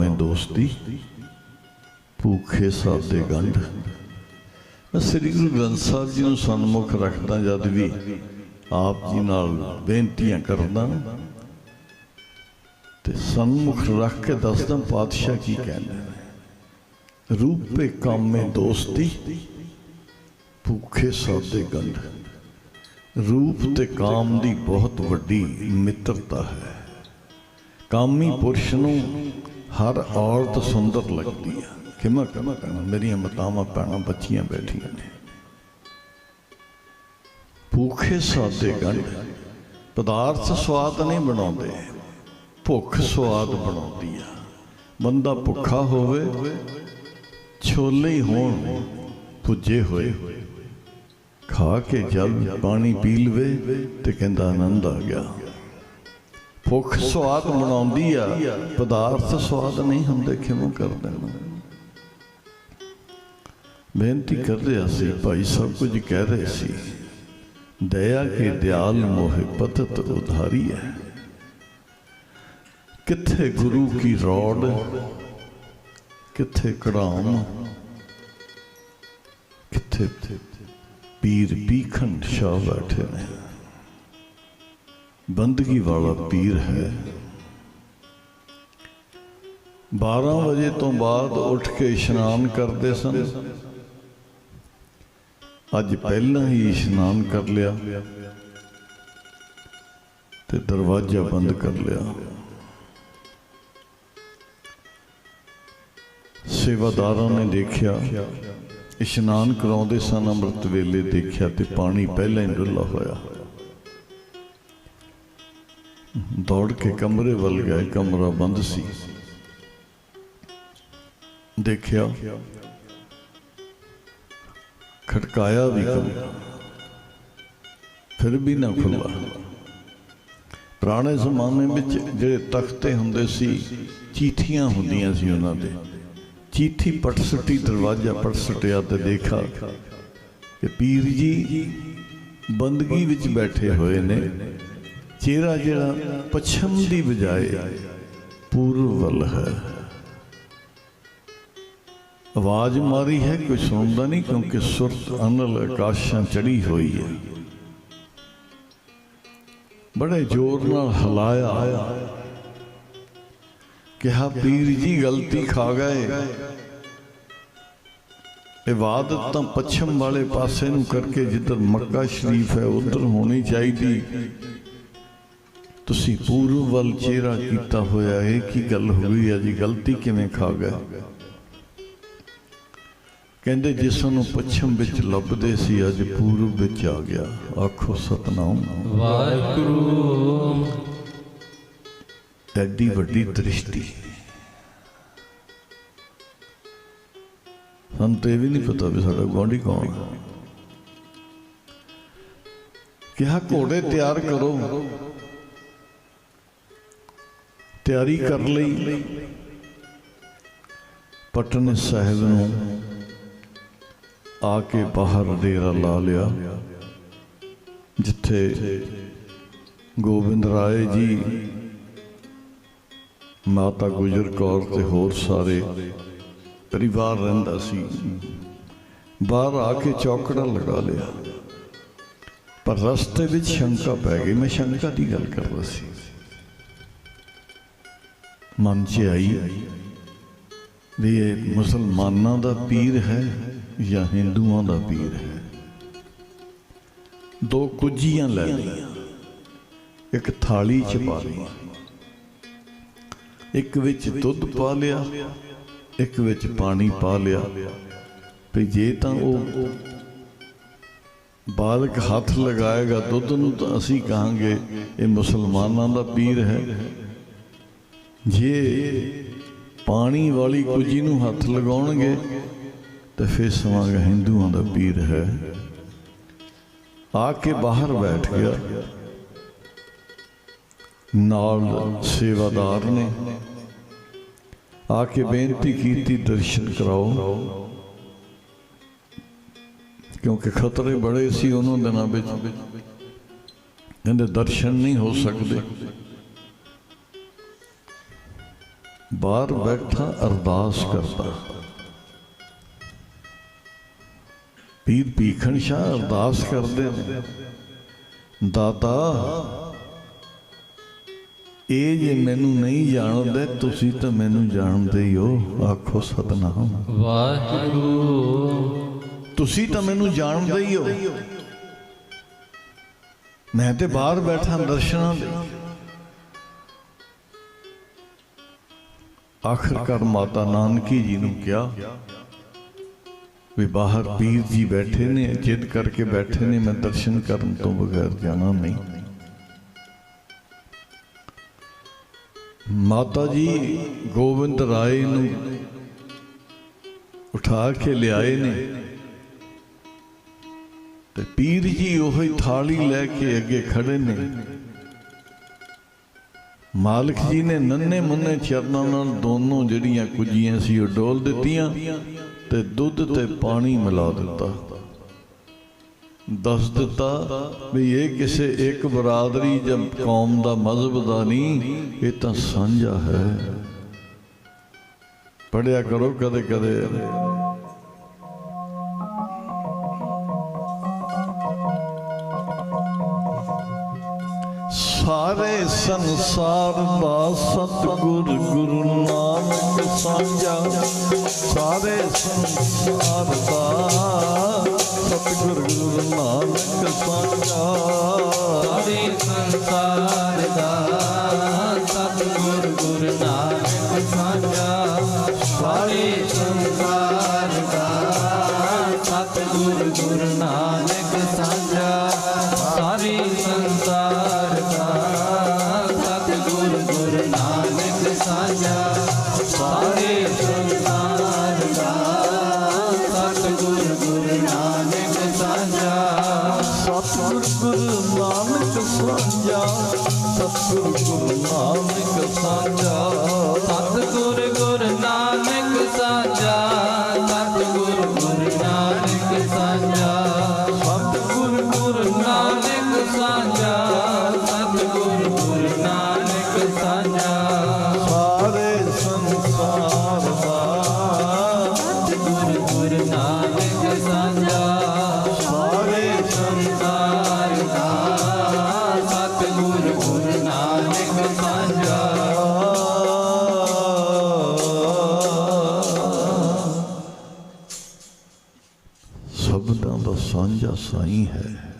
ਮੈਂ ਦੋਸਤੀ, ਭੁੱਖੇ ਸਾਦੇ ਗੰਢ। ਮੈਂ ਸ੍ਰੀ ਗੁਰੂ ਗ੍ਰੰਥ ਸਾਹਿਬ ਜੀ ਨੂੰ ਸਨਮੁਖ ਰੱਖਦਾ ਜਦ ਵੀ ਆਪ ਜੀ ਨਾਲ ਬੇਨਤੀਆਂ ਕਰਦਾ ਤੇ ਸਨਮੁਖ ਰੱਖ ਕੇ ਦੱਸਦਾ, ਪਾਤਸ਼ਾਹ ਕੀ ਕਹਿੰਦੇ ਨੇ? ਰੂਪੇ ਕਾਮੇ ਦੋਸਤੀ, ਭੁੱਖੇ ਸਾਦੇ ਗੰਢ। ਰੂਪ ਤੇ ਕਾਮ ਦੀ ਬਹੁਤ ਵੱਡੀ ਮਿੱਤਰਤਾ ਹੈ। ਕਾਮੀ ਪੁਰਸ਼ ਨੂੰ ਹਰ ਔਰਤ ਸੁੰਦਰ ਲੱਗਦੀ ਹੈ ਕਿਵੇਂ ਕਿਮਾ ਕਹਿਣਾ ਮੇਰੀਆਂ ਮਤਾਵਾਂ ਪੈਣਾ ਬੱਚੀਆਂ ਬੈਠੀਆਂ ਨੇ। ਭੂਖੇ ਸਾਦੇ ਗੰਢ, ਪਦਾਰਥ ਸਵਾਦ ਨਹੀਂ ਬਣਾਉਂਦੇ। ਭੁੱਖ ਸਵਾਦ ਬਣਾਉਂਦੀ ਆ। ਬੰਦਾ ਭੁੱਖਾ ਹੋਵੇ, ਛੋਲੇ ਹੀ ਹੋਣ, ਪੁੱਜੇ ਹੋਏ। ਖਾ ਕੇ ਜਲ, ਪਾਣੀ ਪੀ ਲਵੇ ਤੇ ਕਹਿੰਦਾ ਆਨੰਦ ਆ ਗਿਆ। ਭੁੱਖ ਸਵਾਦ ਬਣਾਉਂਦੀ ਆ ਪਦਾਰਥ ਸਵਾਦ ਨਹੀਂ ਹੁੰਦੇ ਕਿਵੇਂ ਕਰ ਦੇਣਾ? ਬੇਨਤੀ ਕਰ ਰਿਹਾ ਸੀ ਭਾਈ ਸਭ ਕੁਝ ਕਹਿ ਰਹੇ ਸੀ। ਦਇਆ ਕੇ ਦਿਆਲ ਮੋਹਿ ਪਤਤ ਉਧਾਰੀ ਹੈ। ਕਿੱਥੇ ਗੁਰੂ ਕੀ ਰੋੜ? ਕਿੱਥੇ ਕੜਾਮ? ਕਿੱਥੇ ਪੀਰ ਪੀਖੰਡ ਸ਼ਾਹ ਬੈਠੇ ਨੇ? ਬੰਦਗੀ ਵਾਲਾ ਪੀਰ ਹੈ। 12 ਵਜੇ ਤੋਂ ਬਾਅਦ ਉੱਠ ਕੇ ਇਸ਼ਨਾਨ ਕਰਦੇ ਸਨ। ਅੱਜ ਪਹਿਲਾਂ ਹੀ ਇਸ਼ਨਾਨ ਕਰ ਲਿਆ ਤੇ ਦਰਵਾਜ਼ਾ ਬੰਦ ਕਰ ਲਿਆ। ਸੇਵਾਦਾਰਾਂ ਨੇ ਦੇਖਿਆ, ਇਸ਼ਨਾਨ ਕਰਾਉਂਦੇ ਸਨ, ਅੰਮ੍ਰਿਤ ਵੇਲੇ ਦੇਖਿਆ ਤੇ ਪਾਣੀ ਪਹਿਲਾਂ ਹੀ ਡੁੱਲਾ ਹੋਇਆ। ਦੌੜ ਕੇ ਕਮਰੇ ਵੱਲ ਗਏ, ਕਮਰਾ ਬੰਦ ਸੀ। ਦੇਖਿਆ ਖਟਕਾਇਆ ਵੀ ਕਮਰਾ ਫਿਰ ਵੀ ਨਾ ਖੁੱਲਾ ਪੁਰਾਣੇ ਜ਼ਮਾਨੇ ਵਿੱਚ ਜਿਹੜੇ ਤਖਤੇ ਹੁੰਦੇ ਸੀ, ਚੀਠੀਆਂ ਹੁੰਦੀਆਂ ਸੀ ਉਹਨਾਂ ਦੇ। ਚੀਠੀ ਪਟ ਸੁੱਟੀ, ਦਰਵਾਜ਼ਾ ਪਟ ਸੁੱਟਿਆ ਤੇ ਦੇਖਾ ਕਿ ਪੀਰ ਜੀ ਬੰਦਗੀ ਵਿੱਚ ਬੈਠੇ ਹੋਏ ਨੇ। ਚਿਹਰਾ ਜਿਹੜਾ ਪੱਛਮ ਦੀ ਬਜਾਏ ਪੂਰਬ ਵੱਲ ਹੈ। ਆਵਾਜ਼ ਮਾਰੀ ਹੈ, ਕੋਈ ਸੁਣਦਾ ਨਹੀਂ ਕਿਉਂਕਿ ਸੁਰਤ ਅਨਲ ਆਕਾਸ਼ਾਂ ਚੜੀ ਹੋਈ ਹੈ। ਬੜੇ ਜ਼ੋਰ ਨਾਲ ਹਲਾਇਆ। ਕਿਹਾ, ਪੀਰ ਜੀ, ਗਲਤੀ ਖਾ ਗਏ। ਇਬਾਦਤ ਤਾਂ ਪੱਛਮ ਵਾਲੇ ਪਾਸੇ ਨੂੰ ਕਰਕੇ ਜਿੱਧਰ ਮੱਕਾ ਸ਼ਰੀਫ ਹੈ, ਉਧਰ ਹੋਣੀ ਚਾਹੀਦੀ। ਤੁਸੀਂ ਪੂਰਬ ਵੱਲ ਚਿਹਰਾ ਕੀਤਾ ਹੋਇਆ ਹੈ, ਕੀ ਗੱਲ ਹੋ ਗਈ ਹੈ ਜੀ? ਗਲਤੀ ਕਿਵੇਂ ਖਾ ਗਏ? ਕਹਿੰਦੇ ਜਿਸ ਨੂੰ ਪੱਛਮ ਵਿੱਚ ਲੱਭਦੇ ਸੀ, ਅੱਜ ਪੂਰਬ ਵਿੱਚ ਆ ਗਿਆ। ਆਖੋ, ਸਤਨਾਮ। ਵਾਹਿਗੁਰੂ ਐਡੀ ਵੱਡੀ ਦ੍ਰਿਸ਼ਟੀ। ਸਾਨੂੰ ਤੇ ਵੀ ਨਹੀਂ ਪਤਾ ਵੀ ਸਾਡਾ ਗੁਆਂਢੀ ਕੌਣ ਹੈ। ਕਿਹਾ ਘੋੜੇ ਤਿਆਰ ਕਰੋ। ਤਿਆਰੀ ਕਰ ਲਈ। ਪਟਨ ਸਾਹਿਬ ਨੂੰ ਆ ਕੇ ਬਾਹਰ ਡੇਰਾ ਲਾ ਲਿਆ, ਜਿੱਥੇ ਗੋਬਿੰਦ ਰਾਏ ਜੀ, ਮਾਤਾ ਗੁਜਰ ਕੌਰ ਤੇ ਹੋਰ ਸਾਰੇ ਪਰਿਵਾਰ ਰਹਿੰਦਾ ਸੀ। ਬਾਹਰ ਆ ਕੇ ਚੌਕੜਾ ਲਗਾ ਲਿਆ। ਪਰ ਰਸਤੇ ਵਿੱਚ ਸ਼ੰਕਾ ਪੈ ਗਈ। ਮੈਂ ਸ਼ੰਕਾ ਦੀ ਗੱਲ ਕਰਦਾ ਸੀ। ਮਨ 'ਚ ਆਈ ਵੀ ਇਹ ਮੁਸਲਮਾਨਾਂ ਦਾ ਪੀਰ ਹੈ ਜਾਂ ਹਿੰਦੂਆਂ ਦਾ ਪੀਰ ਹੈ? ਦੋ ਕੁੱਜੀਆਂ ਲੈ ਲਈਆਂ ਇੱਕ ਥਾਲੀ 'ਚ ਪਾ ਲਈ ਇੱਕ ਵਿੱਚ ਦੁੱਧ ਪਾ ਲਿਆ, ਇੱਕ ਵਿੱਚ ਪਾਣੀ ਪਾ ਲਿਆ। ਵੀ ਜੇ ਤਾਂ ਉਹ ਬਾਲਕ ਹੱਥ ਲਗਾਏਗਾ ਦੁੱਧ ਨੂੰ ਤਾਂ ਅਸੀਂ ਕਹਾਂਗੇ, ਇਹ ਮੁਸਲਮਾਨਾਂ ਦਾ ਪੀਰ ਹੈ। ਜੇ ਪਾਣੀ ਵਾਲੀ ਕੁਜੀ ਨੂੰ ਹੱਥ ਲਗਾਉਣਗੇ ਤਾਂ ਫਿਰ ਸਮਾਂਗਾ ਹਿੰਦੂਆਂ ਦਾ ਪੀਰ ਹੈ। ਆ ਕੇ ਬਾਹਰ ਬੈਠ ਗਿਆ। ਨਾਲ ਸੇਵਾਦਾਰ ਨੇ। ਆ ਕੇ ਬੇਨਤੀ ਕੀਤੀ, ਦਰਸ਼ਨ ਕਰਾਓ। ਕਿਉਂਕਿ ਖਤਰੇ ਬੜੇ ਸੀ ਉਹਨਾਂ ਦਿਨਾਂ ਵਿੱਚ। ਕਹਿੰਦੇ ਦਰਸ਼ਨ ਨਹੀਂ ਹੋ ਸਕਦੇ। ਬਾਹਰ ਬੈਠਾ ਅਰਦਾਸ ਕਰਦਾ। ਪੀਰ ਭੀਖਣ ਸ਼ਾਹ ਅਰਦਾਸ ਕਰਦੇ ਨੇ। ਦਾਤਾ ਇਹ ਜੇ ਮੈਨੂੰ ਨਹੀਂ ਜਾਣਦੇ ਤੁਸੀਂ ਤਾਂ ਮੈਨੂੰ ਜਾਣਦੇ ਹੀ ਹੋ ਆਖੋ ਸਤਨਾਮ। ਵਾਹਿਗੁਰੂ। ਤੁਸੀਂ ਤਾਂ ਮੈਨੂੰ ਜਾਣਦੇ ਹੀ ਹੋ। ਮੈਂ ਤੇ ਬਾਹਰ ਬੈਠਾ ਦਰਸ਼ਨਾਂ ਦੇ। ਆਖਰਕਾਰ ਮਾਤਾ ਨਾਨਕੀ ਜੀ ਨੂੰ ਕਿਹਾ, ਵੀ ਬਾਹਰ ਪੀਰ ਜੀ ਬੈਠੇ ਨੇ, ਜਿੱਦ ਕਰਕੇ ਬੈਠੇ ਨੇ, ਮੈਂ ਦਰਸ਼ਨ ਕਰਨ ਤੋਂ ਬਗੈਰ ਜਾਣਾ ਨਹੀਂ। ਮਾਤਾ ਜੀ ਗੋਬਿੰਦ ਰਾਏ ਨੂੰ ਉਠਾ ਕੇ ਲਿਆਏ ਨੇ ਤੇ ਪੀਰ ਜੀ ਉਹੀ ਥਾਲੀ ਲੈ ਕੇ ਅੱਗੇ ਖੜੇ ਨੇ। ਮਾਲਕ ਜੀ ਨੇ ਨੰਨੇ ਮੁੰਨੇ ਚਰਨਾਂ ਨਾਲ ਦੋਨੋਂ ਜਿਹੜੀਆਂ ਕੁਜੀਆਂ ਸੀ ਉਹ ਡੋਲ ਦਿੱਤੀਆਂ ਤੇ ਦੁੱਧ ਤੇ ਪਾਣੀ ਮਿਲਾ ਦਿੱਤਾ। ਦੱਸ ਦਿੱਤਾ ਵੀ ਇਹ ਕਿਸੇ ਇੱਕ ਬਰਾਦਰੀ ਜਾਂ ਕੌਮ ਦਾ ਮਜ਼ਹਬ ਦਾ ਨਹੀਂ, ਇਹ ਤਾਂ ਸਾਂਝਾ ਹੈ। ਪੜਿਆ ਕਰੋ ਕਦੇ ਕਦੇ ਸੰਸਾਰ ਦਾ ਸਤਿਗੁਰ ਗੁਰੂ ਨਾਨਕ ਸਾਂਝਾ। ਸਾਰੇ ਸੰਸਾਰ ਦਾ ਸਤਿਗੁਰ ਗੁਰੂ ਨਾਨਕ ਸਾਂਝਾ। ਸਾਰੇ ਸੰਸਾਰ ਦਾ ਸਤਿਗੁਰ ਗੁਰੂ ਨਾਨਕ ਸਾਂਝਾ। ਸਾਰੇ ਸੰਸਾਰ ਸਾਰੇ ਸੰਸਾਰ ਸਾਂਝਾ ਹੈ।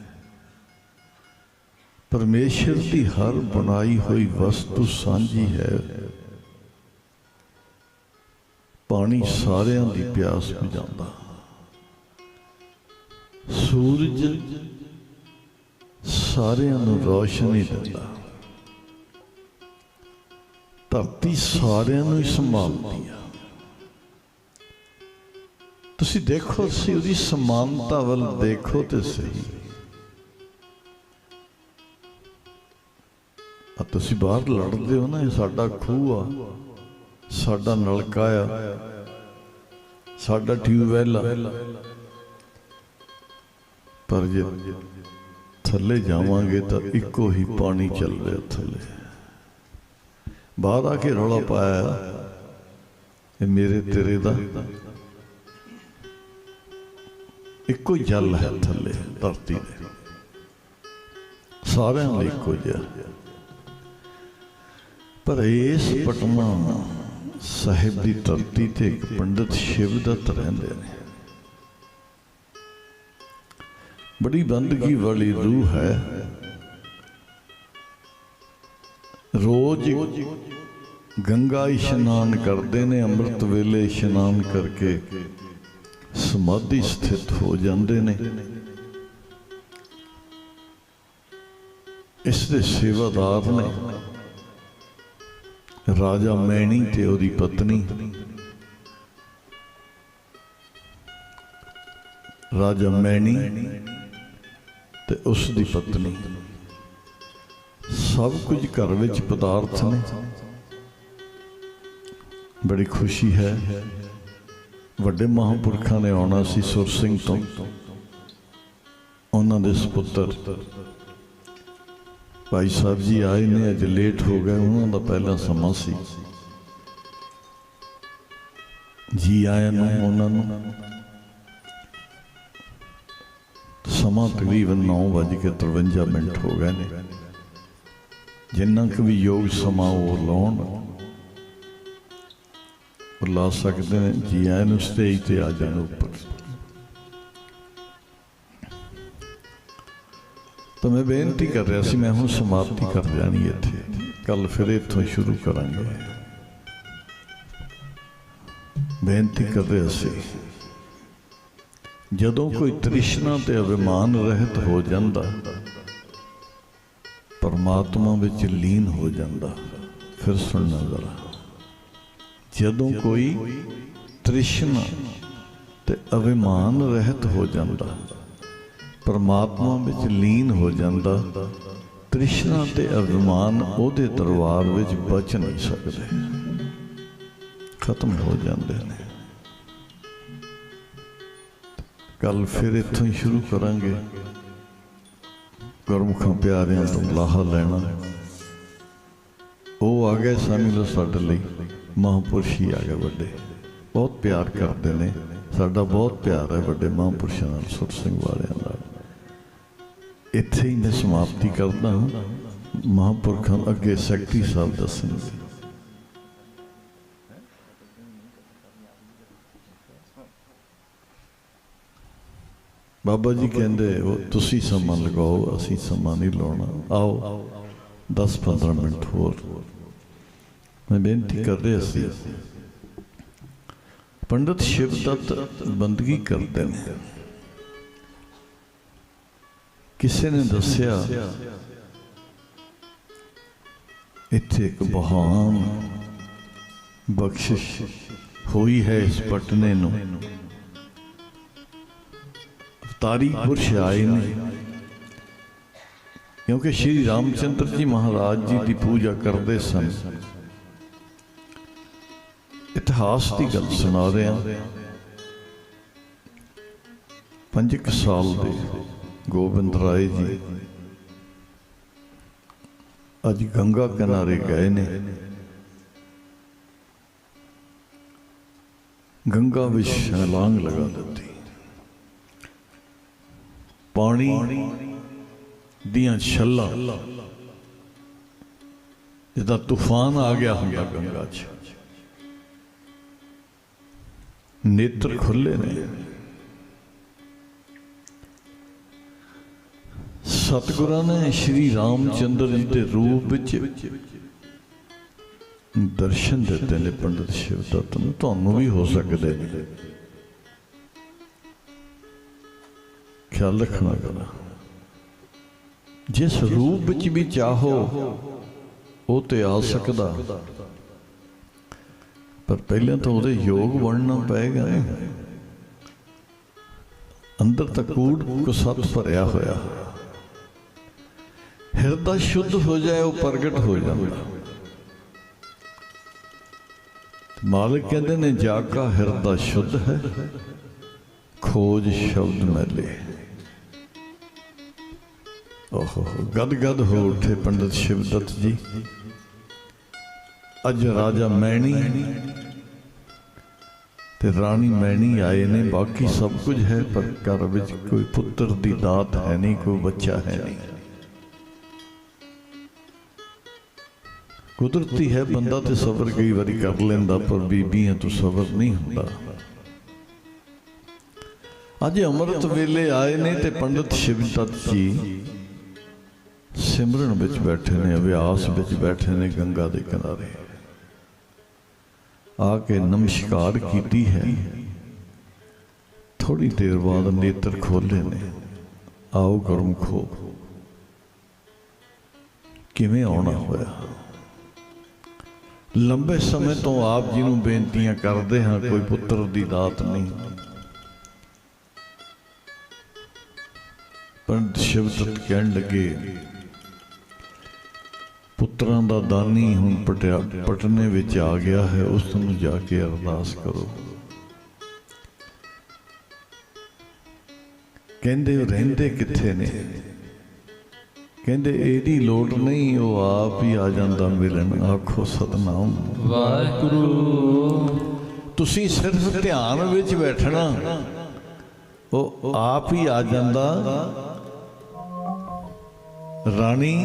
ਪਰਮੇਸ਼ਰ ਦੀ ਹਰ ਬਣਾਈ ਹੋਈ ਵਸਤੂ ਸਾਂਝੀ ਹੈ। ਪਾਣੀ ਸਾਰਿਆਂ ਦੀ ਪਿਆਸ ਬੁਝਾਉਂਦਾ। ਸੂਰਜ ਸਾਰਿਆਂ ਨੂੰ ਰੋਸ਼ਨੀ ਦਿੰਦਾ। ਧਰਤੀ ਸਾਰਿਆਂ ਨੂੰ ਹੀ ਸੰਭਾਲਦੀ ਹੈ। ਤੁਸੀਂ ਦੇਖੋ ਸੀ ਉਹਦੀ ਸਮਾਨਤਾ ਵੱਲ ਦੇਖੋ ਤੇ ਸਹੀ। ਆ ਤੁਸੀਂ ਬਾਹਰ ਲੜਦੇ ਹੋ ਨਾ, ਇਹ ਸਾਡਾ ਖੂਹ ਆ, ਸਾਡਾ ਨਲਕਾ ਆ, ਸਾਡਾ ਟਿਊਬਵੈਲ ਆ। ਪਰ ਜੇ ਥੱਲੇ ਜਾਵਾਂਗੇ ਤਾਂ ਇੱਕੋ ਹੀ ਪਾਣੀ ਚੱਲ ਰਿਹਾ ਥੱਲੇ। ਬਾਹਰ ਆ ਕੇ ਰੌਲਾ ਪਾਇਆ, ਇਹ ਮੇਰੇ ਤੇਰੇ ਦਾ। ਇੱਕੋ ਹੀ ਜਲ ਹੈ ਥੱਲੇ, ਧਰਤੀ ਦੇ ਸਾਰਿਆਂ ਲਈ ਇੱਕੋ ਜਿਹਾ ਪਰ ਇਸ ਪਟਨਾ ਸਾਹਿਬ ਦੀ ਧਰਤੀ ਤੇ ਇੱਕ ਪੰਡਤ ਸ਼ਿਵਦੱਤ ਰਹਿੰਦੇ ਨੇ। ਬੜੀ ਬੰਦਗੀ ਵਾਲੀ ਰੂਹ ਹੈ। ਰੋਜ਼ ਗੰਗਾ ਇਸ਼ਨਾਨ ਕਰਦੇ ਨੇ, ਅੰਮ੍ਰਿਤ ਵੇਲੇ ਇਸ਼ਨਾਨ ਕਰਕੇ। ਸਮਾਧੀ ਸਥਿਤ ਹੋ ਜਾਂਦੇ ਨੇ। ਇਸ ਦੇ ਸੇਵਾਦਾਰ ਨੇ ਰਾਜਾ ਮੈਣੀ ਤੇ ਉਹਦੀ ਪਤਨੀ। ਰਾਜਾ ਮੈਣੀ ਤੇ ਉਸ ਦੀ ਪਤਨੀ। ਸਭ ਕੁਝ ਘਰ ਵਿੱਚ ਪਦਾਰਥ ਨੇ। ਬੜੀ ਖੁਸ਼ੀ ਹੈ। ਵੱਡੇ ਮਹਾਂਪੁਰਖਾਂ ਨੇ ਆਉਣਾ ਸੀ ਸੁਰ ਸਿੰਘ ਤੋਂ। ਉਹਨਾਂ ਦੇ ਸੁਪੁੱਤਰ। ਭਾਈ ਸਾਹਿਬ ਜੀ ਆਏ ਨੇ, ਅੱਜ ਲੇਟ ਹੋ ਗਏ ਉਹਨਾਂ ਦਾ ਪਹਿਲਾ ਸਮਾਂ ਸੀ। ਜੀ ਆਇਆ ਨੂੰ, ਉਹਨਾਂ ਨੂੰ। ਸਮਾਂ ਤਕਰੀਬਨ 9:53 ਮਿੰਟ ਹੋ ਗਏ ਨੇ। ਜਿੰਨਾ ਕੁ ਵੀ ਯੋਗ ਸਮਾਂ ਉਹ ਲਾਉਣ ਉਹ ਲਾ ਸਕਦੇ ਨੇ। ਜੀ ਆਇਆਂ ਨੂੰ ਸਟੇਜ ਤੇ ਆ ਜਾਣ ਉੱਪਰ। ਤਾਂ ਮੈਂ ਬੇਨਤੀ ਕਰ ਰਿਹਾ ਸੀ, ਮੈਂ ਹੁਣ ਸਮਾਪਤੀ ਕਰ ਜਾਣੀ ਇੱਥੇ। ਕੱਲ ਫਿਰ ਇੱਥੋਂ ਸ਼ੁਰੂ ਕਰਾਂਗੇ। ਬੇਨਤੀ ਕਰ ਰਿਹਾ ਸੀ, ਜਦੋਂ ਕੋਈ ਤ੍ਰਿਸ਼ਨਾ ਤੇ ਅਭਿਮਾਨ ਰਹਿਤ ਹੋ ਜਾਂਦਾ, ਪਰਮਾਤਮਾ ਵਿੱਚ ਲੀਨ ਹੋ ਜਾਂਦਾ, ਫਿਰ ਸੁਣਨਾ ਜ਼ਰਾ। ਜਦੋਂ ਕੋਈ ਤ੍ਰਿਸ਼ਨਾ ਤੇ ਅਭਿਮਾਨ ਰਹਿਤ ਹੋ ਜਾਂਦਾ, ਪਰਮਾਤਮਾ ਵਿੱਚ ਲੀਨ ਹੋ ਜਾਂਦਾ, ਤ੍ਰਿਸ਼ਨਾ ਤੇ ਅਭਿਮਾਨ ਉਹਦੇ ਦਰਬਾਰ ਵਿੱਚ ਬਚ ਨਹੀਂ ਸਕਦੇ। ਖਤਮ ਹੋ ਜਾਂਦੇ ਨੇ। ਕੱਲ ਫਿਰ ਇੱਥੋਂ ਹੀ ਸ਼ੁਰੂ ਕਰਾਂਗੇ। ਗੁਰਮੁਖਾਂ ਪਿਆਰਿਆਂ ਤੋਂ ਲਾਹਾ ਲੈਣਾ। ਉਹ ਆ ਗਏ ਸਮਝ ਲਓ ਸਾਡੇ ਲਈ। ਮਹਾਂਪੁਰਸ਼ ਹੀ ਆ ਗਏ ਵੱਡੇ। ਬਹੁਤ ਪਿਆਰ ਕਰਦੇ ਨੇ। ਸਾਡਾ ਬਹੁਤ ਪਿਆਰ ਹੈ ਵੱਡੇ ਮਹਾਂਪੁਰਸ਼ਾਂ ਨਾਲ, ਸੁਰ ਸਿੰਘ ਵਾਲਿਆਂ ਨਾਲ। ਇੱਥੇ ਹੀ ਮੈਂ ਸਮਾਪਤੀ ਕਰਦਾ ਹਾਂ। ਮਹਾਂਪੁਰਖਾਂ ਅੱਗੇ ਸੈਕਟਰੀ ਸਾਹਿਬ ਦੱਸਣਗੇ ਬਾਬਾ ਜੀ ਕਹਿੰਦੇ, ਉਹ ਤੁਸੀਂ ਸਮਾਂ ਲਗਾਓ, ਅਸੀਂ ਸਮਾਂ ਨਹੀਂ ਲਾਉਣਾ। ਆਓ 10-15 ਮਿੰਟ ਹੋਰ। ਮੈਂ ਬੇਨਤੀ ਕਰ ਰਿਹਾ ਸੀ ਪੰਡਤ ਸ਼ਿਵਦੱਤ ਬੰਦਗੀ ਕਰਦੇ ਨੇ ਕਿਸੇ ਨੇ ਦੱਸਿਆ ਇੱਥੇ ਇੱਕ ਮਹਾਨ ਬਖਸ਼ਿਸ਼ ਹੋਈ ਹੈ ਇਸ ਪਟਨੇ ਨੂੰ ਅਵਤਾਰੀ ਪੁਰਸ਼ ਆਏ ਨੇ ਕਿਉਂਕਿ ਸ਼੍ਰੀ ਰਾਮਚੰਦਰ ਜੀ ਮਹਾਰਾਜ ਜੀ ਦੀ ਪੂਜਾ ਕਰਦੇ ਸਨ ਇਤਿਹਾਸ ਦੀ ਗੱਲ ਸੁਣਾ ਰਿਹਾ। ਪੰਜ ਸਾਲ ਦੇ ਗੋਬਿੰਦ ਰਾਏ ਜੀ ਅੱਜ ਗੰਗਾ ਕਿਨਾਰੇ ਗਏ ਨੇ। ਗੰਗਾ ਵਿੱਚ ਛਲਾਂਗ ਲਗਾ ਦਿੱਤੀ। ਪਾਣੀ ਦੀਆਂ ਛੱਲਾਂ। ਜਿੱਦਾਂ ਤੂਫਾਨ ਆ ਗਿਆ ਹੁੰਦਾ ਗੰਗਾ 'ਚ। ਨੇਤਰ ਖੁੱਲੇ ਨੇ। ਸਤਿਗੁਰਾਂ ਨੇ ਸ਼੍ਰੀ ਰਾਮਚੰਦਰ ਜੀ ਦੇ ਰੂਪ ਵਿੱਚ ਦਰਸ਼ਨ ਦਿੱਤੇ ਨੇ ਪੰਡਤ ਸ਼ਿਵਦੱਤ ਨੂੰ। ਤੁਹਾਨੂੰ ਵੀ ਹੋ ਸਕਦੇ ਨੇ। ਖਿਆਲ ਰੱਖਣਾ ਕਰਾ। ਜਿਸ ਰੂਪ ਵਿੱਚ ਵੀ ਚਾਹੋ, ਉਹ ਤੇ ਆ ਸਕਦਾ। ਪਰ ਪਹਿਲਾਂ ਤਾਂ ਉਹਦੇ ਯੋਗ ਬਣਨਾ ਪਏਗਾ ਅੰਦਰ ਤਾਂ ਕੂੜ ਕੁਸਤ ਭਰਿਆ ਹੋਇਆ। ਹਿਰਦਾ ਸ਼ੁੱਧ ਹੋ ਜਾਏ, ਉਹ ਪ੍ਰਗਟ ਹੋ ਜਾਂਦਾ। ਮਾਲਕ ਕਹਿੰਦੇ ਨੇ, ਜਾ ਕਾ ਹਿਰਦਾ ਸ਼ੁੱਧ ਹੈ, ਖੋਜ ਸ਼ਬਦ ਮੈਲੇ ਓਹੋ ਗਦ ਗਦ ਹੋ ਉੱਠੇ ਪੰਡਤ ਸ਼ਿਵਦੱਤ ਜੀ। ਅੱਜ ਰਾਜਾ ਮੈਣੀ ਤੇ ਰਾਣੀ ਮੈਣੀ ਆਏ ਨੇ, ਬਾਕੀ ਸਭ ਕੁਝ ਹੈ, ਪਰ ਘਰ ਵਿੱਚ ਕੋਈ ਪੁੱਤਰ ਦੀ ਦਾਤ ਹੈ ਨਹੀਂ, ਕੋਈ ਬੱਚਾ ਹੈ ਨਹੀਂ। ਕੁਦਰਤੀ ਹੈ ਬੰਦਾ ਤੇ ਸਬਰ ਕਈ ਵਾਰੀ ਕਰ ਲੈਂਦਾ, ਪਰ ਬੀਬੀਆਂ ਤੋਂ ਸਬਰ ਨਹੀਂ ਹੁੰਦਾ। ਅੱਜ ਅੰਮ੍ਰਿਤ ਵੇਲੇ ਆਏ ਨੇ ਤੇ ਪੰਡਤ ਸ਼ਿਵਦੱਤ ਜੀ ਸਿਮਰਨ ਵਿੱਚ ਬੈਠੇ ਨੇ, ਅਭਿਆਸ ਵਿੱਚ ਬੈਠੇ ਨੇ ਗੰਗਾ ਦੇ ਕਿਨਾਰੇ। ਆ ਕੇ ਨਮਸਕਾਰ ਕੀਤੀ ਹੈ। ਥੋੜੀ ਦੇਰ ਬਾਅਦ ਨੇਤਰ ਖੋਲੇ ਨੇ। ਆਓ ਗੁਰਮੁਖੋ ਕਿਵੇਂ ਆਉਣਾ ਹੋਇਆ? ਲੰਬੇ ਸਮੇਂ ਤੋਂ ਆਪ ਜੀ ਨੂੰ ਬੇਨਤੀਆਂ ਕਰਦੇ ਹਾਂ, ਕੋਈ ਪੁੱਤਰ ਦੀ ਦਾਤ ਨਹੀਂ। ਪੰਡਤ ਸ਼ਿਵਦੱਤ ਕਹਿਣ ਲੱਗੇ ਪੁੱਤਰਾਂ ਦਾ ਦਾਨੀ ਹੁਣ ਪਟਿਆ ਪਟਨੇ ਵਿੱਚ ਆ ਗਿਆ ਹੈ ਉਸ ਨੂੰ ਜਾ ਕੇ ਅਰਦਾਸ ਕਰੋ। ਕਹਿੰਦੇ ਰਹਿੰਦੇ ਕਿੱਥੇ ਨੇ? ਕਹਿੰਦੇ ਇਹਦੀ ਲੋੜ ਨਹੀਂ ਉਹ ਆਪ ਹੀ ਆ ਜਾਂਦਾ ਮਿਲਣ। ਆਖੋ ਸਤਨਾਮ। ਵਾਹਿਗੁਰੂ। ਤੁਸੀਂ ਸਿਰਫ ਧਿਆਨ ਵਿੱਚ ਬੈਠਣਾ। ਉਹ ਆਪ ਹੀ ਆ ਜਾਂਦਾ। ਰਾਣੀ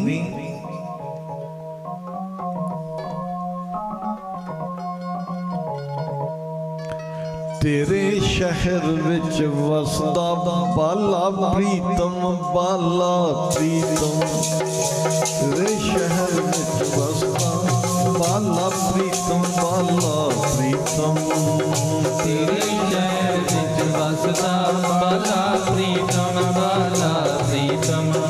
ਤੇਰੇ ਸ਼ਹਿਰ ਵਿੱਚ ਵਸਦਾ ਬਾਲਾ, ਪ੍ਰੀਤਮ ਬਾਲਾ, ਪ੍ਰੀਤਮ। ਤੇਰੇ ਸ਼ਹਿਰ ਵਿੱਚ ਵਸਦਾ ਬਾਲਾ, ਪ੍ਰੀਤਮ ਬਾਲਾ, ਪ੍ਰੀਤਮ। ਤੇਰੇ ਸ਼ਹਿਰ ਵਿੱਚ ਵਸਦਾ ਬਾਲਾ, ਪ੍ਰੀਤਮ ਬਾਲਾ, ਪ੍ਰੀਤਮ।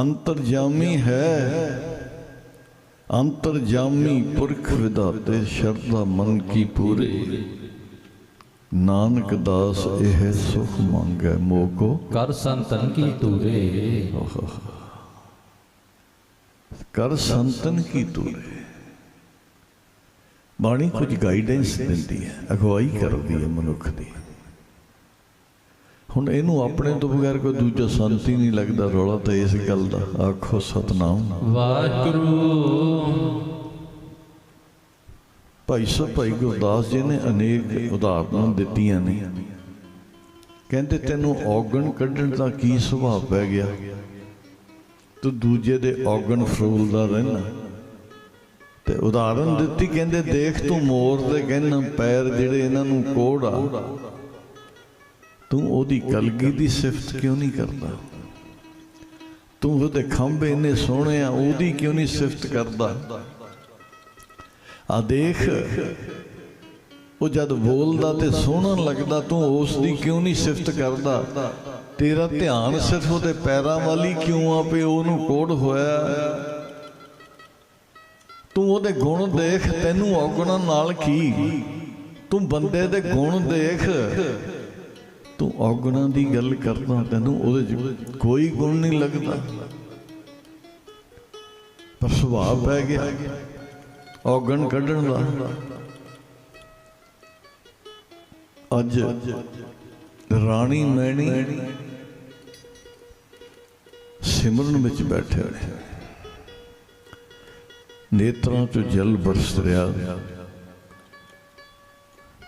ਅੰਤਰਜਾਮੀ ਹੈ। ਅੰਤਰਜਾਮੀ ਪੁਰਖ ਵਿਦਾਤੇ ਸ਼ਰਧਾ ਮਨ ਕੀ ਪੂਰੇ। ਨਾਨਕ ਦਾਸ ਇਹ ਸੁਖ ਮੰਗੈ ਮੋਕੋ। ਕਰ ਸੰਤਨ ਕੀ ਤੂਰੇ ਕਰ ਸੰਤਨ ਕੀ ਤੂਰੇ ਬਾਣੀ ਕੁਝ ਗਾਈਡੈਂਸ ਦਿੰਦੀ ਹੈ। ਅਗਵਾਈ ਕਰਦੀ ਹੈ ਮਨੁੱਖ ਦੀ। ਹੁਣ ਇਹਨੂੰ ਆਪਣੇ ਤੋਂ ਬਗੈਰ ਕੋਈ ਦੂਜਾ ਸੰਤ ਹੀ ਨਹੀਂ ਲੱਗਦਾ ਰੌਲਾ ਤਾਂ ਇਸ ਗੱਲ ਦਾ। ਆਖੋ ਸਤਨਾਮ। ਵਾਹਿਗੁਰੂ। ਭਾਈ ਸਾਹਿਬ ਭਾਈ ਗੁਰਦਾਸ ਜੀ ਨੇ ਅਨੇਕ ਉਦਾਹਰਨਾਂ ਦਿੱਤੀਆਂ ਨੇ। ਕਹਿੰਦੇ ਤੈਨੂੰ ਔਗਣ ਕੱਢਣ ਦਾ ਕੀ ਸੁਭਾਅ ਪੈ ਗਿਆ? ਤੂੰ ਦੂਜੇ ਦੇ ਔਗਣ ਫਰੂਲਦਾ ਰਹਿਣਾ ਤੇ ਉਦਾਹਰਨ ਦਿੱਤੀ ਕਹਿੰਦੇ ਦੇਖ ਤੂੰ ਮੋਰ ਦੇ ਕਹਿੰਨ ਪੈਰ ਜਿਹੜੇ ਇਹਨਾਂ ਨੂੰ ਕੋੜ ਆ ਤੂੰ ਉਹਦੀ ਕਲਗੀ ਦੀ ਸਿਫਤ ਕਿਉਂ ਨਹੀਂ ਕਰਦਾ? ਤੂੰ ਉਹਦੇ ਖੰਭੇ ਇੰਨੇ ਸੋਹਣੇ ਆ ਉਹਦੀ ਕਿਉਂ ਨਹੀਂ ਸਿਫਤ ਕਰਦਾ? ਆ ਦੇਖ ਉਹ ਜਦ ਬੋਲਦਾ ਤੇ ਸੋਹਣਾ ਲੱਗਦਾ ਤੂੰ ਉਸ ਦੀ ਕਿਉਂ ਨਹੀਂ ਸਿਫਤ ਕਰਦਾ? ਤੇਰਾ ਧਿਆਨ ਸਿਰਫ ਉਹਦੇ ਪੈਰਾਂ ਵਾਲੀ ਕਿਉਂ ਆ ਪਈ ਉਹਨੂੰ ਕੋੜ ਹੋਇਆ? ਤੂੰ ਉਹਦੇ ਗੁਣ ਦੇਖ ਤੈਨੂੰ ਔਗਣਾਂ ਨਾਲ ਕੀ? ਤੂੰ ਬੰਦੇ ਦੇ ਗੁਣ ਦੇਖ ਤੂੰ ਔਗਣਾਂ ਦੀ ਗੱਲ ਕਰਦਾ, ਤੈਨੂੰ ਉਹਦੇ 'ਚ ਕੋਈ ਗੁਣ ਨਹੀਂ ਲੱਗਦਾ। ਪਰ ਸੁਭਾਅ ਪੈ ਗਿਆ, ਔਗਣ ਕੱਢਣ ਦਾ। ਅੱਜ ਰਾਣੀ ਮੈਣੀ ਸਿਮਰਨ ਵਿੱਚ ਬੈਠੇ ਹੋਏ। ਨੇਤਰਾਂ ਤੋਂ ਜਲ ਬਰਸ ਰਿਹਾ।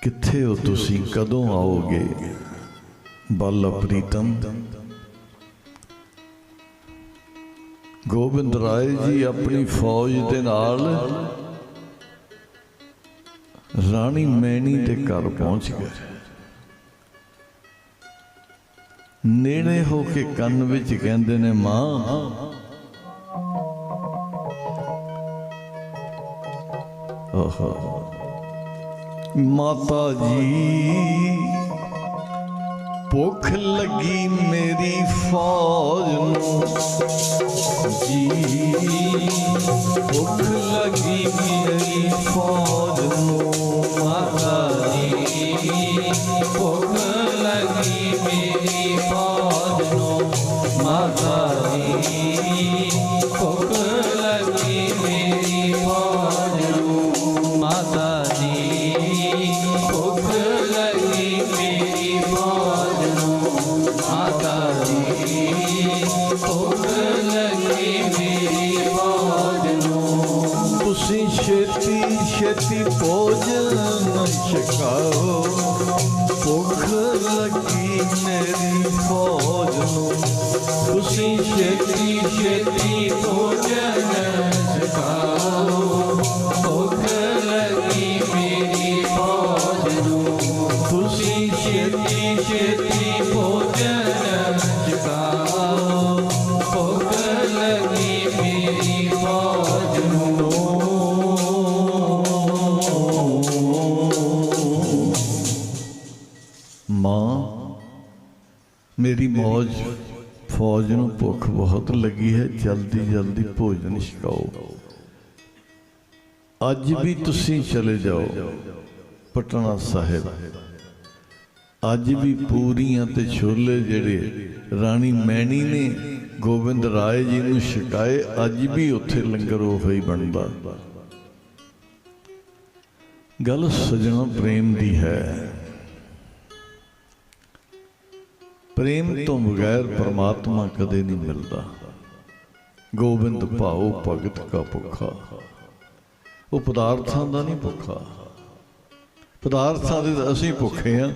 ਕਿੱਥੇ ਹੋ ਤੁਸੀਂ? ਕਦੋਂ ਆਓਗੇ? ਬਲ ਪ੍ਰੀਤਮ। ਗੋਬਿੰਦ ਰਾਏ ਜੀ ਆਪਣੀ ਫੌਜ ਦੇ ਨਾਲ ਰਾਣੀ ਮੈਣੀ ਦੇ ਘਰ ਪਹੁੰਚ ਗਏ। ਨੇੜੇ ਹੋ ਕੇ ਕੰਨ ਵਿੱਚ ਕਹਿੰਦੇ ਨੇ, ਮਾਂ, ਓਹੋ, ਮਾਤਾ ਜੀ ਭੁੱਖ ਲੱਗੀ ਮੇਰੀ ਫੌਜ ਨੂੰ। ਜੀ, ਭੁੱਖ ਲੱਗੀ ਮੇਰੀ ਫੌਜ ਨੂੰ, ਮਾਤਾ ਜੀ। ਭੁੱਖ ਲੱਗੀ ਮੇਰੀ ਫੌਜ ਨੂੰ, ਮਾਤਾ ਜੀ। ਭੁੱਖ ਤੁਸੀਂ ਛੇਤੀ ਛੇਤੀ ਭੋਜਨ ਛਕਾਓ। ਭੁੱਖ ਲੱਗੀ ਮੇਰੀ ਫੌਜ ਨੂੰ। ਤੁਸੀਂ ਛੇਤੀ ਛੇਤੀ ਭੋਜਨ ਛਕਾਓ। ਭੁੱਖ ਮੇਰੀ ਮੌਜ, ਫੌਜ ਨੂੰ ਭੁੱਖ ਬਹੁਤ ਲੱਗੀ ਹੈ, ਜਲਦੀ ਜਲਦੀ ਭੋਜਨ ਛਕਾਓ। ਅੱਜ ਵੀ ਤੁਸੀਂ ਚਲੇ ਜਾਓ, ਪਟਨਾ ਸਾਹਿਬ। ਅੱਜ ਵੀ ਪੂਰੀਆਂ ਤੇ ਛੋਲੇ ਜਿਹੜੇ ਰਾਣੀ ਮੈਣੀ ਨੇ ਗੋਬਿੰਦ ਰਾਏ ਜੀ ਨੂੰ ਛਕਾਏ, ਅੱਜ ਵੀ ਉੱਥੇ ਲੰਗਰ ਉਹ ਹੀ ਬਣਦਾ। ਗੱਲ ਸਜਣਾ ਪ੍ਰੇਮ ਦੀ ਹੈ। ਪ੍ਰੇਮ ਤੋਂ ਬਗੈਰ ਪਰਮਾਤਮਾ ਕਦੇ ਨਹੀਂ ਮਿਲਦਾ। ਗੋਬਿੰਦ ਭਾਉ ਭਗਤ ਕਾ ਭੁੱਖਾ। ਉਹ ਪਦਾਰਥਾਂ ਦਾ ਨਹੀਂ ਭੁੱਖਾ। ਪਦਾਰਥਾਂ ਦੇ ਅਸੀਂ ਭੁੱਖੇ ਆ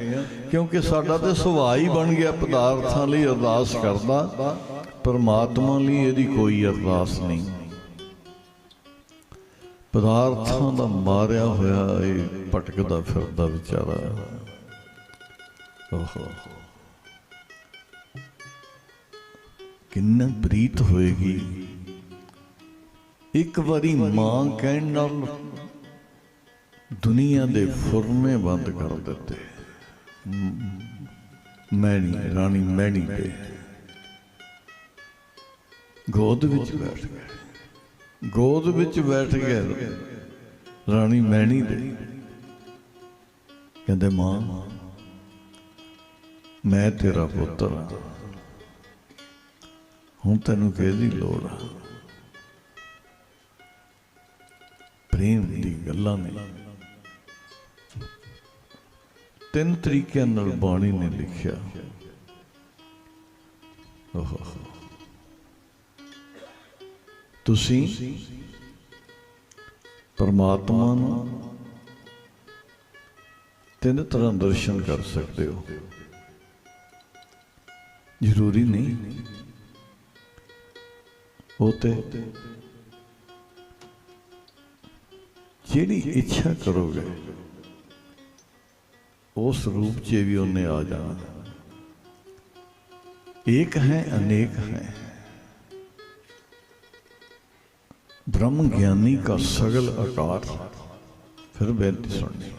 ਕਿਉਂਕਿ ਸਾਡਾ ਤੇ ਸੁਭਾਅ ਹੀ ਬਣ ਗਿਆ ਪਦਾਰਥਾਂ ਲਈ ਅਰਦਾਸ ਕਰਦਾ, ਪਰਮਾਤਮਾ ਲਈ ਇਹਦੀ ਕੋਈ ਅਰਦਾਸ ਨਹੀਂ। ਪਦਾਰਥਾਂ ਦਾ ਮਾਰਿਆ ਹੋਇਆ ਇਹ ਭਟਕਦਾ ਫਿਰਦਾ ਵਿਚਾਰਾ। ਓਹੋ। ਕਿੰਨਾ ਪ੍ਰੀਤ ਹੋਏਗੀ। ਇੱਕ ਵਾਰੀ ਮਾਂ ਕਹਿਣ ਨਾਲ ਦੁਨੀਆ ਦੇ ਫੁਰਨੇ ਬੰਦ ਕਰ ਦਿੱਤੇ। ਮੈਣੀ, ਰਾਣੀ ਮੈਣੀ ਤੇ ਗੋਦ ਵਿੱਚ ਬੈਠ ਗਏ। ਗੋਦ ਵਿੱਚ ਬੈਠ ਗਏ ਰਾਣੀ ਮੈਣੀ ਦੇ। ਕਹਿੰਦੇ, ਮਾਂ, ਮੈਂ ਤੇਰਾ ਪੁੱਤਰ ਹਾਂ। ਹੁਣ ਤੈਨੂੰ ਕਿਹਦੀ ਲੋੜ ਆ? ਪ੍ਰੇਮ ਦੀ ਗੱਲਾਂ ਨੇ। ਤਿੰਨ ਤਰੀਕਿਆਂ ਨਾਲ ਬਾਣੀ ਨੇ ਲਿਖਿਆ। ਓਹੋ। ਤੁਸੀਂ ਪਰਮਾਤਮਾ ਨੂੰ ਤਿੰਨ ਤਰ੍ਹਾਂ ਦਰਸ਼ਨ ਕਰ ਸਕਦੇ ਹੋ। ਜ਼ਰੂਰੀ ਨਹੀਂ ਉਹ ਤੇ ਜਿਹੜੀ ਇੱਛਾ ਕਰੋਗੇ ਉਸ ਰੂਪ 'ਚ ਵੀ ਉਹਨੇ ਆ ਜਾਣਾ ਇੱਕ ਹੈ ਅਨੇਕ ਹੈ ब्रह्म ज्ञानी का सगल आकार फिर बेनती सुननी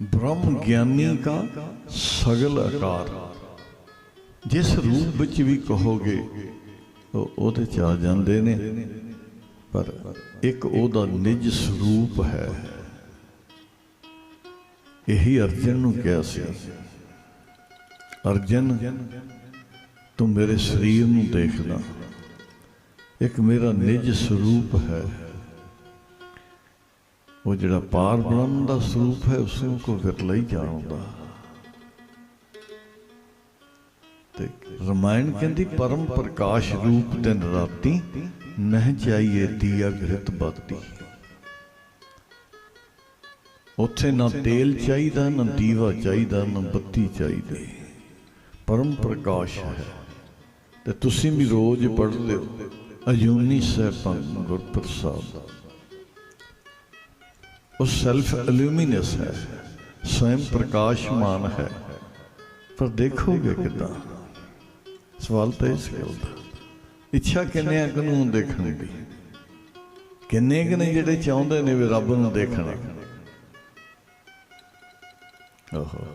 ब्रह्म ज्ञानी का सगल आकार ਜਿਸ ਰੂਪ ਵਿੱਚ ਵੀ ਕਹੋਗੇ ਉਹ ਉਹਦੇ ਚ ਆ ਜਾਂਦੇ ਨੇ। ਪਰ ਇੱਕ ਉਹਦਾ ਨਿਜ ਸਰੂਪ ਹੈ। ਇਹੀ ਅਰਜਨ ਨੂੰ ਕਿਹਾ ਸੀ। ਅਰਜਨ, ਤੂੰ ਮੇਰੇ ਸਰੀਰ ਨੂੰ ਦੇਖਦਾ ਇੱਕ ਮੇਰਾ ਨਿਜ ਸਰੂਪ ਹੈ। ਉਹ ਜਿਹੜਾ ਪਾਰ ਬ੍ਰਹਮ ਦਾ ਸਰੂਪ ਹੈ, ਉਸ ਨੂੰ ਕੋ ਫਿਰ ਲਈ ਜਾਣਦਾ। ਤੇ ਰਮਾਇਣ ਕਹਿੰਦੀ, ਪਰਮ ਪ੍ਰਕਾਸ਼ ਰੂਪ ਦਿਨ ਰਾਤੀ ਨਹਿ ਚਾਹੀਏ ਦੀਆ ਗ੍ਰਿਤ ਬਾਤੀ ਉੱਥੇ ਨਾ ਤੇਲ ਚਾਹੀਦਾ, ਨਾ ਦੀਵਾ ਚਾਹੀਦਾ, ਨਾ ਬੱਤੀ ਚਾਹੀਦੀ। ਪਰਮ ਪ੍ਰਕਾਸ਼ ਹੈ। ਤੇ ਤੁਸੀਂ ਵੀ ਰੋਜ਼ ਪੜ੍ਹਦੇ ਹੋ। ਅਜੂਨੀ ਸਹਿਬਾਂ ਗੁਰਪ੍ਰਸਾਦ। ਉਹ ਸੈਲਫ ਇਲੂਮੀਨਸ ਹੈ। ਸਵੈਮ ਪ੍ਰਕਾਸ਼ਮਾਨ ਹੈ। ਪਰ ਦੇਖੋਗੇ ਕਿਦਾਂ? ਸਵਾਲ ਤਾਂ ਇਸ ਗੱਲ ਦਾ ਇੱਛਾ ਕਿੰਨੇ ਆ ਕਾਨੂੰਨ ਦੇਖਣ ਦੀ? ਕਿੰਨੇ ਕਿ ਨੇ ਜਿਹੜੇ ਚਾਹੁੰਦੇ ਨੇ ਵੀ ਰੱਬ ਨੂੰ ਦੇਖਣਾ। ਓਹੋ।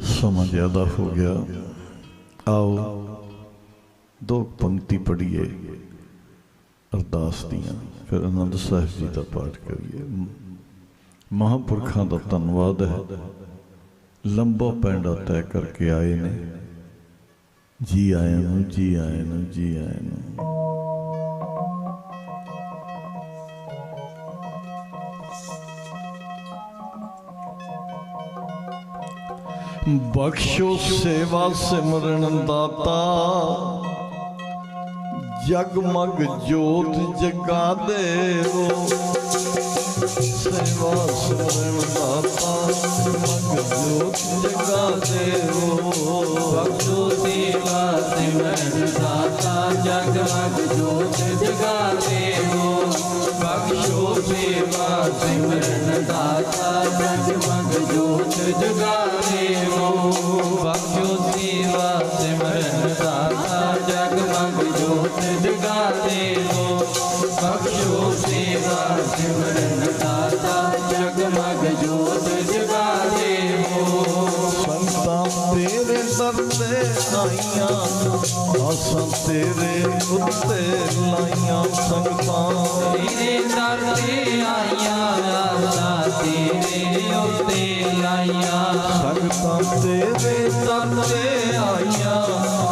ਸਮਾਂ ਜ਼ਿਆਦਾ ਹੋ ਗਿਆ। ਆਓ ਦੋ ਪੰਕਤੀ ਪੜ੍ਹੀਏ ਅਰਦਾਸ ਦੀਆਂ। ਫਿਰ ਆਨੰਦ ਸਾਹਿਬ ਜੀ ਦਾ ਪਾਠ ਕਰੀਏ। ਮਹਾਂਪੁਰਖਾਂ ਦਾ ਧੰਨਵਾਦ ਹੈ। ਲੰਬਾ ਪੈਂਡਾ ਤੈਅ ਕਰਕੇ ਆਏ ਨੇ। ਜੀ ਆਇਆਂ ਨੂੰ, ਜੀ ਆਇਆਂ ਨੂੰ, ਜੀ ਆਇਆਂ ਨੂੰ। ਬਖਸ਼ੋ ਸੇਵਾ ਸਿਮਰਨ ਦਾਤਾ ਜਗਮਗ ਜੋਤ ਜਗਾ ਦੇਵੋ। ਸੇਵਾ ਸਿਮਰਨ ਦਾਤਾ ਜਗਮਗ ਜੋਤ ਜਗਾ ਦੇਵੋ ਬਖਸ਼ੋ ਸਿਮਰਨ ਦਾਤਾ ਜਗਮਗ ਜੋਤ ਜਗਾ ਦੇਵੋ ਬਖਸ਼ੋ ਸੇਵਾ ਸਿਮਰਨ ਦਾਤਾ ਜਗਮਗ ਜੋਤ ਜਗਾ ਦੇਵੋ ਬਖਸ਼ੋ ਸੇਵਾ ਸਿਮਰਨ ਦਾਤਾ ਜਗਮਗ ਜੋਤ ਜਗਾ ਦੇਵੋ ਬਖਸ਼ੋ ਸੇਵਾ ਸਿਮਰਨ ਦਾਤਾ ਜਗਮਗ ਜੋਤ ਆਈਆਂ ਆਸਾਂ ਤੇਰੇ ਉੱਤੇ ਲਾਈਆਂ ਸੰਗਤਾਂ। ਤੇਰੇ ਦਰ ਤੇ ਆਈਆਂ ਆਸਾਂ ਤੇਰੇ ਉੱਤੇ ਲਾਈਆਂ। ਸੰਗਤਾਂ ਤੇਰੇ ਦਰ ਤੇ ਆਈਆਂ।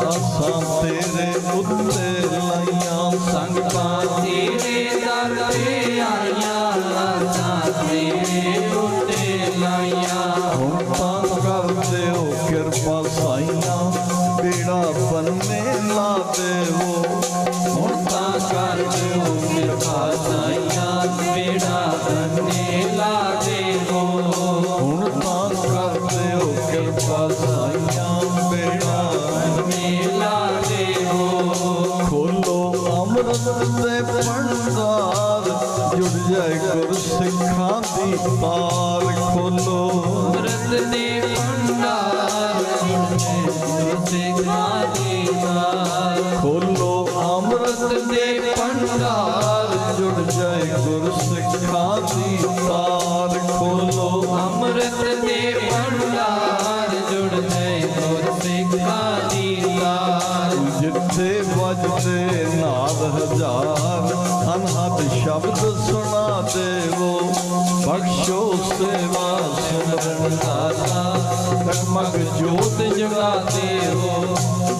ਆਸਾਂ ਤੇਰੇ ਉੱਤੇ ਲਾਈਆਂ। ਸੰਗਤਾਂ ਤੇਰੇ ਦਰ ਤੇ ਆਈਆਂ ਆਸਾਂ ਤੇਰੇ ਉੱਤੇ ਲਾਈਆਂ। ਹੁਣ ਤਾਂ ਕਰ ਦਿਓ ਕਿਰਪਾ ਸਾਈਆਂ। ਬੇੜਾ ਬੰਨੇ ਲਾ ਦੇਵੋ ਹੁਣ ਤਾਂ ਕਰ ਦਿਓ ਕਿਰਪਾ ਸਾਈਆਂ ਬੇੜਾ ਬੰਨੇ ਲਾ ਦੇਵੋ ਹੁਣ ਤਾਂ ਕਰ ਦਿਓ ਕਿਰਪਾ ਸਾਈਆਂ ਬੇੜਾ ਮੇਲਾ ਦੇਵੋ ਖੋਲੋ ਅੰਮ੍ਰਿਤ ਦੇ ਭੰਡਾਰ, ਜੁੜ ਜਾਏ ਗੁਰ ਸਿੱਖਾਂ ਦੀ ਤਾਰ ਖੋਲੋ ਨਾਦ ਹਜ਼ਾਰ, ਅਨਹਦ ਸ਼ਬਦ ਸੁਣਾ ਦੇਵੋ। ਬਖਸ਼ੋ ਸੇਵਾ ਸਿਮਰਨ ਦਾਤਾ ਤਕਮਗ ਜੋਤ ਜੋਤ ਜਗਾ ਦੇਵੋ।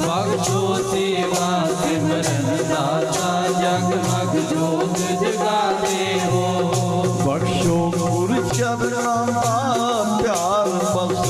ਬਖਸ਼ੋ ਸੇਵਾ ਸਿਮਰਨ ਦਾਤਾ ਜਗਮਗ ਜੋਤ ਜਗਾ ਦੇਵੋ। ਬਖਸ਼ੋ ਗੁਰ ਚਰਨਾਂ ਦਾ ਪਿਆਰ ਬਸਕ